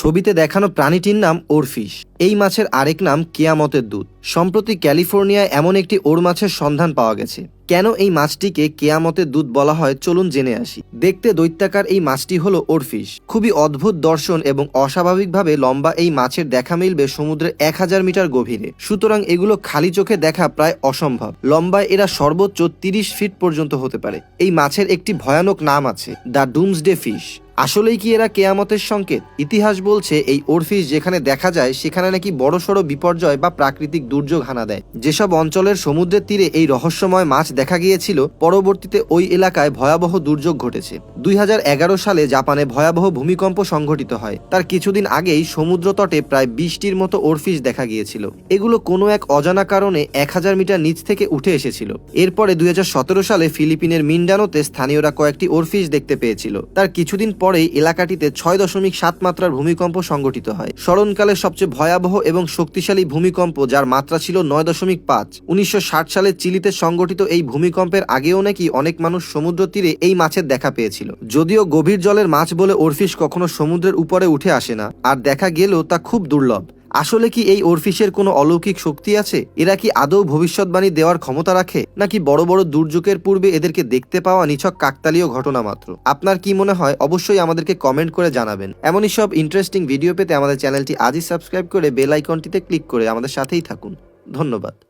ছবিতে দেখানো প্রাণীটির নাম ওরফিশ। এই মাছের আরেক নাম কেয়ামতের দুধ। সম্প্রতি ক্যালিফোর্নিয়ায় এমন একটি ওর মাছের সন্ধান পাওয়া গেছে। কেন এই মাছটিকে কেয়ামতের দুধ বলা হয় চলুন জেনে আসি। দেখতে দৈত্যাকার এই মাছটি হলো ওরফিশ। খুবই অদ্ভুত দর্শন এবং অস্বাভাবিকভাবে লম্বা এই মাছের দেখা মিলবে সমুদ্রের এক হাজার মিটার গভীরে। সুতরাং এগুলো খালি চোখে দেখা প্রায় অসম্ভব। লম্বায় এরা সর্বোচ্চ তিরিশ ফিট পর্যন্ত হতে পারে। এই মাছের একটি ভয়ানক নাম আছে, দ্য ডুমসডে ফিশ। আসলেই কি এরা কেয়ামতের সংকেত? ইতিহাস বলছে এই ওরফিস যেখানে দেখা যায়, সেখানে নাকি বড়সড় বিপর্যয় বা প্রাকৃতিক দুর্যোগ হানা দেয়। যেসব অঞ্চলের সমুদ্রের তীরে এই রহস্যময় মাছ দেখা গিয়েছিল, পরবর্তীতে ওই এলাকায় ভয়াবহ দুর্যোগ ঘটেছে। দুই হাজার এগারো সালে জাপানে ভয়াবহ ভূমিকম্প সংঘটিত হয়। তার কিছুদিন আগেই সমুদ্র তটে প্রায় বিশটির মতো ওরফিস দেখা গিয়েছিল। এগুলো কোনো এক অজানা কারণে এক হাজার মিটার নিচ থেকে উঠে এসেছিল। এরপরে দুই হাজার সতেরো সালে ফিলিপিনের মিন্ডানোতে স্থানীয়রা কয়েকটি ওরফিস দেখতে পেয়েছিল। তার কিছুদিন পরেই এলাকাটিতে ছয় দশমিক সাত মাত্রার ভূমিকম্প সংঘটিত হয়। স্মরণকালের সবচেয়ে ভয়াবহ এবং শক্তিশালী ভূমিকম্প, যার মাত্রা ছিল নয় দশমিক পাঁচ। উনিশশো সালে চিলিতে সংঘটিত এই ভূমিকম্পের আগেও নাকি অনেক মানুষ সমুদ্র তীরে এই মাছের দেখা পেয়েছিল। যদিও গভীর জলের মাছ বলে ওরফিস কখনো সমুদ্রের উপরে উঠে আসে না, আর দেখা গেলেও তা খুব দুর্লভ। আসলে কি এই ওরফিসের কোনো অলৌকিক শক্তি আছে? এরা কি আদৌ ভবিষ্যৎবাণী দেওয়ার ক্ষমতা রাখে? নাকি বড় বড় দুর্যোগের পূর্বে এদেরকে দেখতে পাওয়া নিছক কাকতালীয় ঘটনা মাত্র? আপনার কি মনে হয়? অবশ্যই আমাদেরকে কমেন্ট করে জানাবেন। এমনই সব ইন্টারেস্টিং ভিডিও পেতে আমাদের চ্যানেলটি আজই সাবস্ক্রাইব করে বেল আইকনটিতে ক্লিক করে আমাদের সাথেই থাকুন। ধন্যবাদ।